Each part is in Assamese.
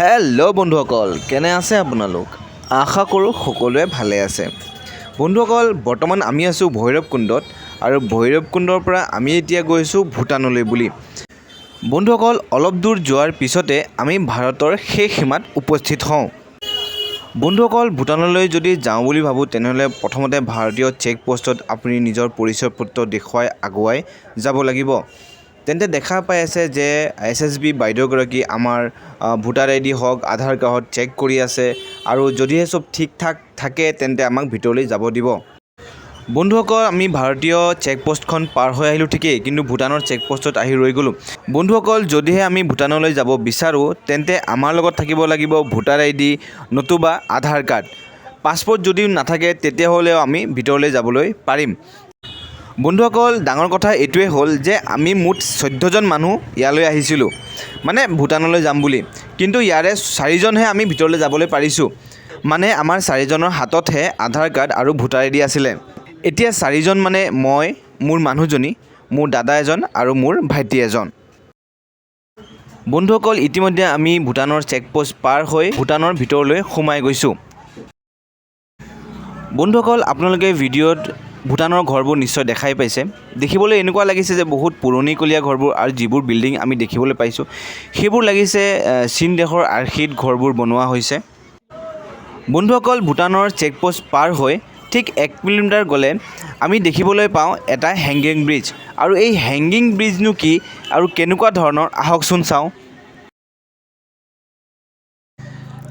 হেল্ল' বন্ধুসকল। কেনে আছে আপোনালোক? আশা কৰোঁ সকলোৱে ভালে আছে। বন্ধুসকল বৰ্তমান আমি আছোঁ ভৈৰৱকুণ্ডত আৰু ভৈৰৱকুণ্ডৰ পৰা আমি এতিয়া গৈছোঁ ভূটানলৈ বুলি। বন্ধুসকল অলপ দূৰ যোৱাৰ পিছতে আমি ভাৰতৰ শেষ সীমাত উপস্থিত হওঁ। বন্ধুসকল ভূটানলৈ যদি যাওঁ বুলি ভাবোঁ তেনেহ'লে প্ৰথমতে ভাৰতীয় চেক পষ্টত আপুনি নিজৰ পৰিচয় পত্ৰ দেখুৱাই আগুৱাই যাব লাগিব। তেন্তে দেখা পাই আছে যে এছ এছ বি বাইদেউগৰাকী আমাৰ ভোটাৰ আই ডি হওক, আধাৰ কাৰ্ডত চেক কৰি আছে আৰু যদিহে চব ঠিক ঠাক থাকে তেন্তে আমাক ভিতৰলৈ যাব দিব। বন্ধুসকল, আমি ভাৰতীয় চেকপোষ্টখন পাৰ হৈ আহিলোঁ ঠিকেই, কিন্তু ভূটানৰ চেকপোষ্টত আহি ৰৈ গ'লোঁ। বন্ধুসকল, যদিহে আমি ভূটানলৈ যাব বিচাৰোঁ, তেন্তে আমাৰ লগত থাকিব লাগিব ভোটাৰ আই ডি নতুবা আধাৰ কাৰ্ড। পাছপৰ্ট যদিও নাথাকে, তেতিয়াহ'লেও আমি ভিতৰলৈ যাবলৈ পাৰিম। বন্ধুসকল ডাঙৰ কথা এইটোৱে হ'ল যে আমি মুঠ চৈধ্যজন মানুহ ইয়ালৈ আহিছিলোঁ। মানে ভূটানলৈ যাম বুলি। কিন্তু ইয়াৰে চাৰিজনহে আমি ভিতৰলৈ যাবলৈ পাৰিছোঁ। মানে আমাৰ চাৰিজনৰ হাততহে আধাৰ কাৰ্ড আৰু ভোটাৰ আই ডি আছিলে। এতিয়া চাৰিজন মানে মই মোৰ মানুহজনী মোৰ দাদা এজন আৰু মোৰ ভাইটি এজন। বন্ধুসকল ইতিমধ্যে আমি ভূটানৰ চেকপোষ্ট পাৰ হৈ ভূটানৰ ভিতৰলৈ সোমাই গৈছোঁ। বন্ধুসকল আপোনালোকে ভিডিঅ'ত ভূটানৰ ঘৰবোৰ নিশ্চয় দেখাই পাইছে। দেখিবলৈ এনেকুৱা লাগিছে যে বহুত পুৰণিকলীয়া ঘৰবোৰ আৰু যিবোৰ বিল্ডিং আমি দেখিবলৈ পাইছোঁ সেইবোৰ লাগিছে চীন দেশৰ আৰ্হিত ঘৰবোৰ বনোৱা হৈছে। বন্ধুসকল ভূটানৰ চেকপোষ্ট পাৰ হৈ ঠিক এক কিলোমিটাৰ গ'লে আমি দেখিবলৈ পাওঁ এটা হেংগিং ব্ৰিজ আৰু এই হেংগিং ব্ৰিজনো কি আৰু কেনেকুৱা ধৰণৰ? আহকচোন চাওঁ।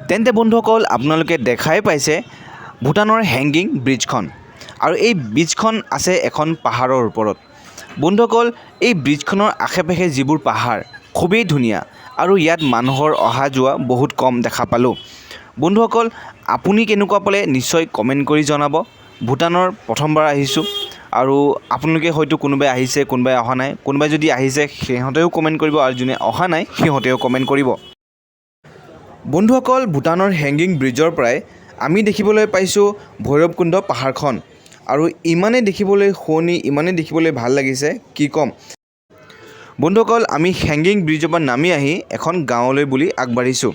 তেন্তে বন্ধুসকল আপোনালোকে দেখাই পাইছে ভূটানৰ হেংগিং ব্ৰিজখন আৰু এই ব্ৰিজখন আছে এখন পাহাৰৰ ওপৰত। বন্ধুসকল এই ব্ৰিজখনৰ আশে পাশে যিবোৰ পাহাৰ খুবেই ধুনীয়া আৰু ইয়াত মানুহৰ অহা যোৱা বহুত কম দেখা পালোঁ। বন্ধুসকল আপুনি কেনেকুৱা পালে নিশ্চয় কমেণ্ট কৰি জনাব। ভূটানৰ প্ৰথমবাৰ আহিছোঁ আৰু আপোনালোকে হয়তো কোনোবাই আহিছে কোনোবাই অহা নাই। কোনোবাই যদি আহিছে সিহঁতেও কমেণ্ট কৰিব আৰু যোনে অহা নাই সিহঁতেও কমেণ্ট কৰিব। বন্ধুসকল ভূটানৰ হেংগিং ব্ৰিজৰ পৰাই আমি দেখিবলৈ পাইছোঁ ভৈৰৱকুণ্ড পাহাৰখন। আৰু ইমানেই দেখিবলৈ শুৱনি, ইমানেই দেখিবলৈ ভালো লাগিছে কি ক'ম। বন্ধুসকল, আমি হেংগিং ব্ৰিজৰ পৰা নামি আহি এখন গাঁৱলৈ বুলি আগবাঢ়িছোঁ।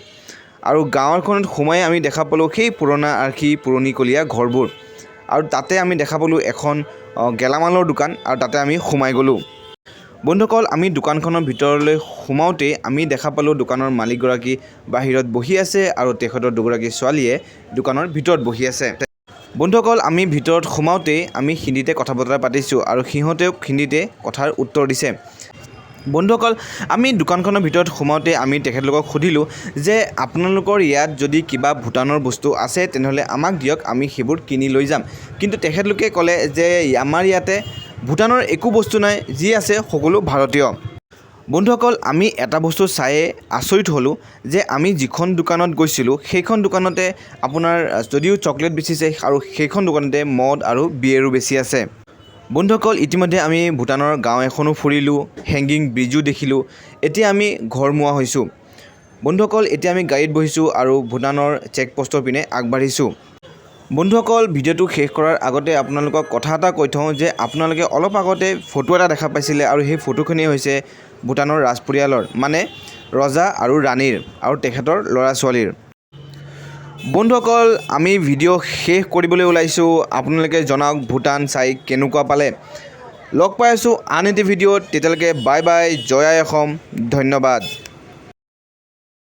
আৰু গাঁৱখনত সোমাই আমি দেখা পালোঁ সেই পুৰণা আৰ্হি পুৰণিকলীয়া ঘৰবোৰ। আৰু তাতে আমি দেখা পালোঁ এখন গেলামালৰ দোকান আৰু তাতে আমি সোমাই গ'লোঁ। বন্ধুসকল, আমি দোকানখনৰ ভিতৰলৈ সোমাওঁতেই আমি দেখা পালোঁ দোকানৰ মালিকগৰাকী বাহিৰত বহি আছে আৰু তেখেতৰ দুগৰাকী ছোৱালীয়ে দোকানৰ ভিতৰত বহি আছে। বন্ধুসকল আমি ভিতৰত সোমাওঁতেই আমি হিন্দীতে কথা বতৰা পাতিছোঁ আৰু সিহঁতেও হিন্দীতে কথাৰ উত্তৰ দিছে। বন্ধুসকল আমি দোকানখনৰ ভিতৰত সোমাওঁতে আমি তেখেতলোকক সুধিলোঁ যে আপোনালোকৰ ইয়াত যদি কিবা ভূটানৰ বস্তু আছে তেনেহ'লে আমাক দিয়ক আমি সেইবোৰ কিনি লৈ যাম। কিন্তু তেখেতলোকে ক'লে যে আমাৰ ইয়াতে ভূটানৰ একো বস্তু নাই যি আছে সকলো ভাৰতীয়। বন্ধুসকল আমি এটা বস্তু চায়ে আচৰিত হ'লোঁ যে আমি যিখন দোকানত গৈছিলোঁ সেইখন দোকানতে আপোনাৰ যদিও চকলেট বেচিছে আৰু সেইখন দোকানতে মদ আৰু বিয়েৰো বেছি আছে। বন্ধুসকল ইতিমধ্যে আমি ভূটানৰ গাঁও এখনো ফুৰিলোঁ হেংগিং ব্ৰিজো দেখিলোঁ এতিয়া আমি ঘৰমুৱা হৈছোঁ। বন্ধুসকল এতিয়া আমি গাড়ীত বহিছোঁ আৰু ভূটানৰ চেকপোষ্টৰ পিনে আগবাঢ়িছোঁ। বন্ধুসকল ভিডিঅ'টো শেষ কৰাৰ আগতে আপোনালোকক কথা এটা কৈ থওঁ যে আপোনালোকে অলপ আগতে ফটো এটা দেখা পাইছিলে আৰু সেই ফটোখনেই হৈছে ভূটানৰ ৰাজপৰিয়ালৰ মানে ৰজা আৰু ৰাণীৰ আৰু তেখেতৰ ল'ৰা ছোৱালীৰ বন্ধুসকল, আমি ভিডিঅ' শেষ কৰিবলৈ ওলাইছোঁ। আপোনালোকে জনাওক ভূটান চাই কেনেকুৱা পালে। লগ পাই আছোঁ আন এটি ভিডিঅ'ত। তেতিয়ালৈকে বাই বাই জয় আই অসম। ধন্যবাদ।